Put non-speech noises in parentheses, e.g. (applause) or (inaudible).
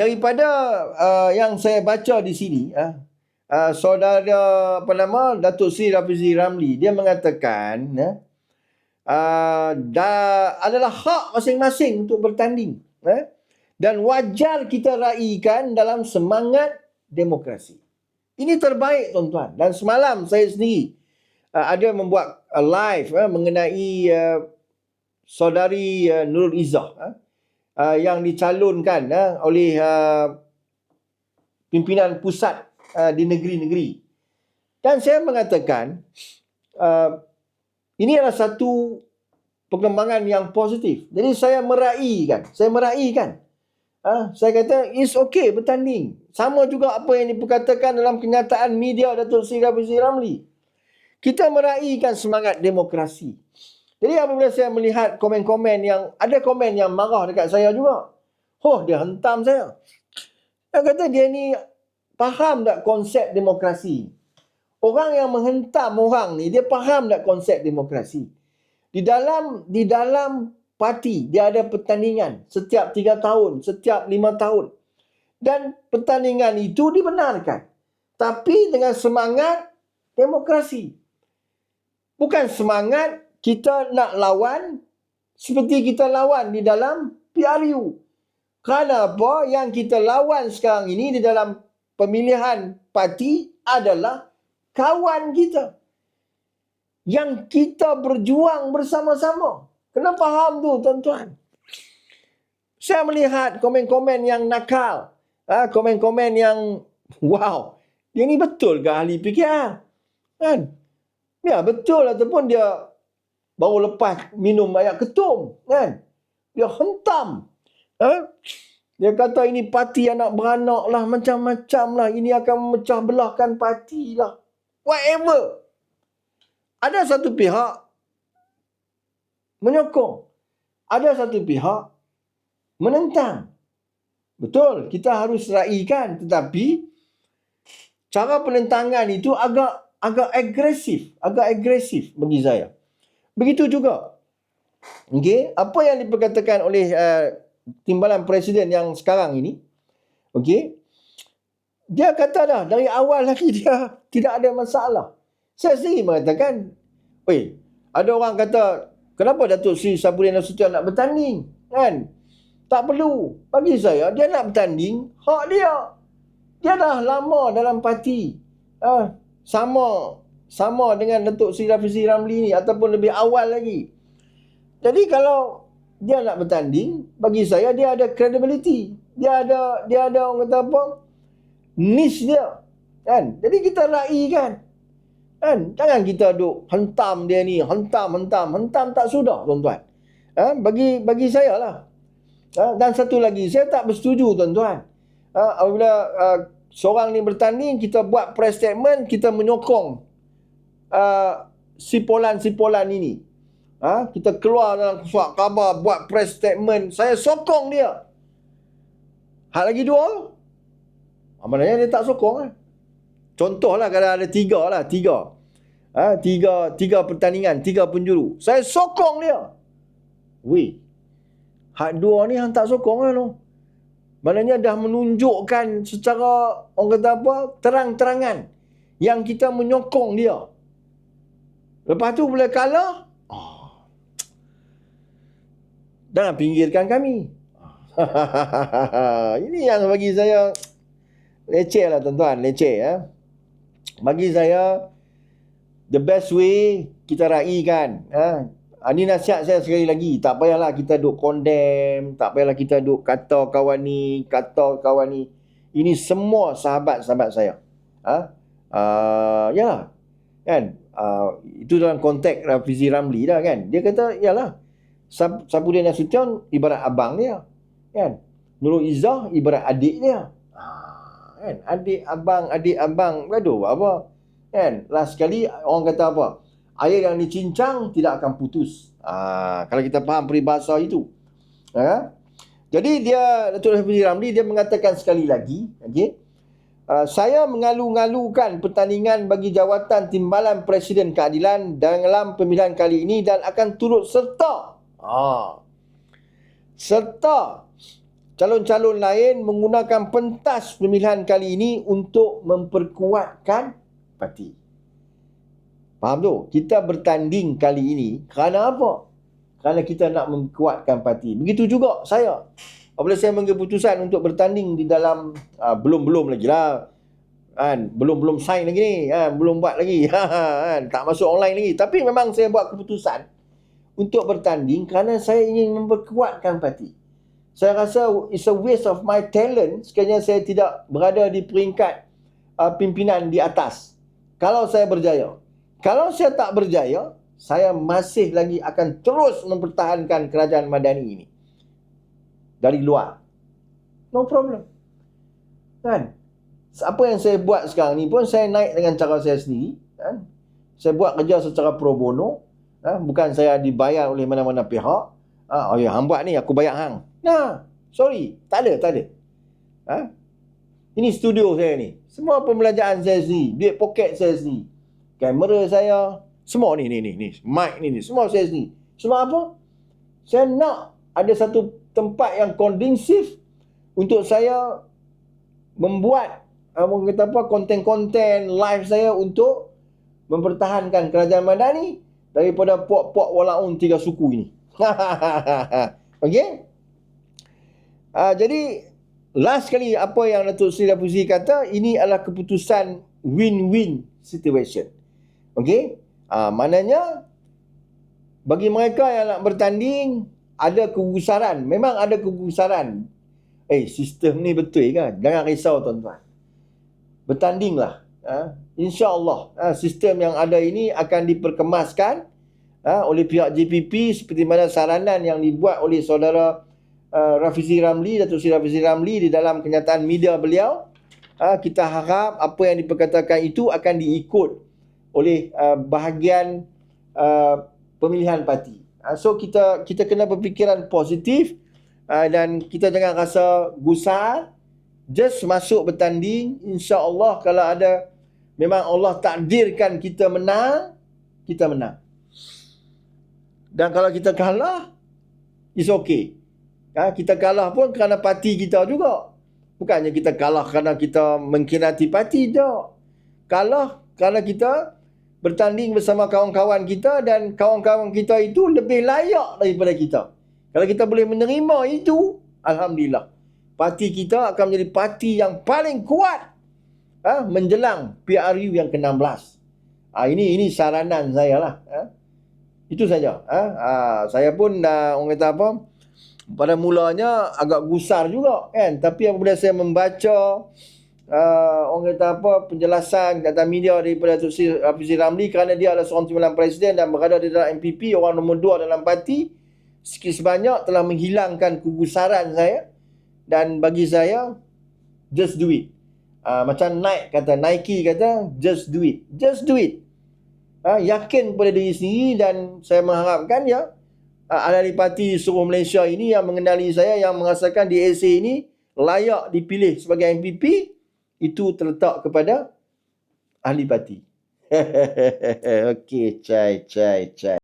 Daripada uh, yang saya baca di sini, uh, uh, saudara apa nama Datuk Sri Rafizi Ramli dia mengatakan uh, uh, dah adalah hak masing-masing untuk bertanding uh, dan wajar kita raikan dalam semangat demokrasi. Ini terbaik tuan-tuan dan semalam saya sendiri uh, ada membuat uh, live uh, mengenai uh, saudari uh, Nurul Izzah uh, uh, yang dicalonkan uh, oleh uh, pimpinan pusat uh, di negeri-negeri. Dan saya mengatakan uh, ini adalah satu perkembangan yang positif. Jadi saya meraihkan, saya meraihkan. Uh, saya kata it's okay bertanding. Sama juga apa yang diperkatakan dalam kenyataan media Datuk Seri Ramli. Kita meraihkan semangat demokrasi. Jadi apabila saya melihat komen-komen yang ada komen yang marah dekat saya juga. Oh, dia hentam saya. Dia kata dia ni faham tak konsep demokrasi. Orang yang menghentam orang ni dia faham tak konsep demokrasi. Di dalam di dalam parti dia ada pertandingan setiap tiga tahun, setiap lima tahun. Dan pertandingan itu dibenarkan. Tapi dengan semangat demokrasi. Bukan semangat kita nak lawan seperti kita lawan di dalam PRU. Kerana apa? Yang kita lawan sekarang ini di dalam pemilihan parti adalah kawan kita. Yang kita berjuang bersama-sama. Kena faham tu tuan-tuan. Saya melihat komen-komen yang nakal. Ha, komen-komen yang wow. Dia ni betul ke ahli PKR? Kan? Ya betul ataupun dia baru lepas minum air ketum kan? Dia hentam. Ha? dia kata ini parti anak beranak lah macam-macam lah. Ini akan memecah belahkan parti lah. Whatever. Ada satu pihak menyokong. Ada satu pihak menentang. Betul kita harus raikan. Tetapi cara penentangan itu agak agak agresif. Agak agresif bagi saya Begitu juga. Okey, apa yang diperkatakan oleh uh, timbalan presiden yang sekarang ini? Okey. Dia kata dah dari awal lagi (laughs) dia tidak ada masalah. Saya sendiri mengatakan, "Oi, ada orang kata, kenapa Datuk Sri Sabudin Nasution nak bertanding?" Kan? Tak perlu. Bagi saya, dia nak bertanding, hak dia. Dia dah lama dalam parti. Uh, sama sama dengan Datuk Sri Rafizi Ramli ni ataupun lebih awal lagi. Jadi kalau dia nak bertanding, bagi saya dia ada credibility. Dia ada dia ada orang kata apa? Niche dia. Kan? Jadi kita raih kan. Kan? Jangan kita duk hentam dia ni, hentam, hentam, hentam tak sudah tuan-tuan. Ha? Bagi bagi saya lah. Ha? Dan satu lagi, saya tak bersetuju tuan-tuan. Ha? Apabila uh, seorang ni bertanding, kita buat press statement, kita menyokong uh, sipolan-sipolan ini. Ha? Kita keluar dalam surat khabar, buat press statement. Saya sokong dia. Hal lagi dua. Maknanya dia tak sokong. Eh? Contohlah kalau ada tiga lah. Tiga. Ha? Tiga, tiga pertandingan, tiga penjuru. Saya sokong dia. Weh. Hak dua ni yang tak sokong lah. No? Maknanya dah menunjukkan secara, orang kata apa, terang-terangan. Yang kita menyokong dia. Lepas tu boleh kalah. Oh. Jangan pinggirkan kami. (laughs) Ini yang bagi saya leceh lah tuan-tuan. Leceh ya. Bagi saya the best way kita raikan. Ha? Ini nasihat saya sekali lagi. Tak payahlah kita duk condemn. Tak payahlah kita duk kata kawan ni. Kata kawan ni. Ini semua sahabat-sahabat saya. Ha? Uh, ya Kan? Uh, itu dalam konteks Rafizi Ramli dah kan. Dia kata, yalah, Sab Sabudin Nasution ibarat abang dia. Kan? Nurul Izzah ibarat adik dia. Ha, kan? Adik abang, adik abang. Gaduh apa? Kan? Last sekali orang kata apa? Air yang dicincang tidak akan putus. Ha, kalau kita faham peribahasa itu. Ha? Jadi dia, Datuk Rafizi Ramli, dia mengatakan sekali lagi, okay, Uh, saya mengalu-ngalukan pertandingan bagi jawatan timbalan Presiden Keadilan dalam pemilihan kali ini dan akan turut serta. Ha. Serta calon-calon lain menggunakan pentas pemilihan kali ini untuk memperkuatkan parti. Faham tu? Kita bertanding kali ini kerana apa? Kerana kita nak memperkuatkan parti. Begitu juga saya. Apabila saya mengambil keputusan untuk bertanding di dalam uh, belum-belum lagi lah. Kan? Belum-belum sign lagi ni. Kan? Belum buat lagi. (laughs) kan? Tak masuk online lagi. Tapi memang saya buat keputusan untuk bertanding kerana saya ingin memperkuatkan parti. Saya rasa it's a waste of my talent sekiranya saya tidak berada di peringkat uh, pimpinan di atas. Kalau saya berjaya. Kalau saya tak berjaya, saya masih lagi akan terus mempertahankan kerajaan Madani ini. Dari luar. No problem. Kan? Apa yang saya buat sekarang ni pun saya naik dengan cara saya sendiri. Kan? Saya buat kerja secara pro bono. Ha? Bukan saya dibayar oleh mana-mana pihak. Ha? Oh ya, hang buat ni, aku bayar hang. Nah, sorry. Tak ada, tak ada. Ha? Ini studio saya ni. Semua pembelajaran saya sendiri. Duit poket saya sendiri. Kamera saya. Semua ni, ni, ni. ni. Mic ni, ni. Semua saya sendiri. Semua apa? Saya nak ada satu tempat yang kondensif untuk saya membuat apa kata apa konten-konten live saya untuk mempertahankan kerajaan Madani daripada puak-puak walaun tiga suku ini. (laughs) Okey? Uh, jadi last kali apa yang Datuk Seri Rafuzi kata ini adalah keputusan win-win situation. Okey? Uh, maknanya bagi mereka yang nak bertanding ada kegusaran, memang ada kegusaran. Eh, sistem ni betul kan? Jangan risau tuan-tuan. Bertandinglah. Ha? InsyaAllah ha, sistem yang ada ini akan diperkemaskan ha, oleh pihak JPP seperti mana saranan yang dibuat oleh saudara uh, Rafizi Ramli, Datuk Seri Rafizi Ramli di dalam kenyataan media beliau. Ha, kita harap apa yang diperkatakan itu akan diikut oleh uh, bahagian uh, pemilihan parti. Ha, so kita kita kena berfikiran positif uh, dan kita jangan rasa gusar. Just masuk bertanding insya-Allah kalau ada memang Allah takdirkan kita menang kita menang. Dan kalau kita kalah it's okay. Ha, kita kalah pun kerana parti kita juga. Bukannya kita kalah kerana kita mengkhianati parti tak. Kalah kerana kita bertanding bersama kawan-kawan kita dan kawan-kawan kita itu lebih layak daripada kita kalau kita boleh menerima itu alhamdulillah parti kita akan menjadi parti yang paling kuat ha, menjelang PRU yang ke-16. Ha, ini ini saranan saya lah. Ha. Itu saja. Ha. Ha, saya pun dah orang kata apa, pada mulanya agak gusar juga kan. Tapi apabila saya membaca uh, orang kata apa penjelasan kata media daripada Datuk Sri Rafizi Ramli kerana dia adalah seorang timbalan presiden dan berada di dalam MPP orang nombor dua dalam parti. Sikit sebanyak telah menghilangkan kegusaran saya dan bagi saya just do it. Uh, macam Nike kata Nike kata just do it. Just do it. Uh, yakin pada diri sendiri dan saya mengharapkan ya uh, ahli parti seluruh Malaysia ini yang mengenali saya yang merasakan DSA ini layak dipilih sebagai MPP itu terletak kepada ahli parti (laughs) Okey, cai, cai, cai.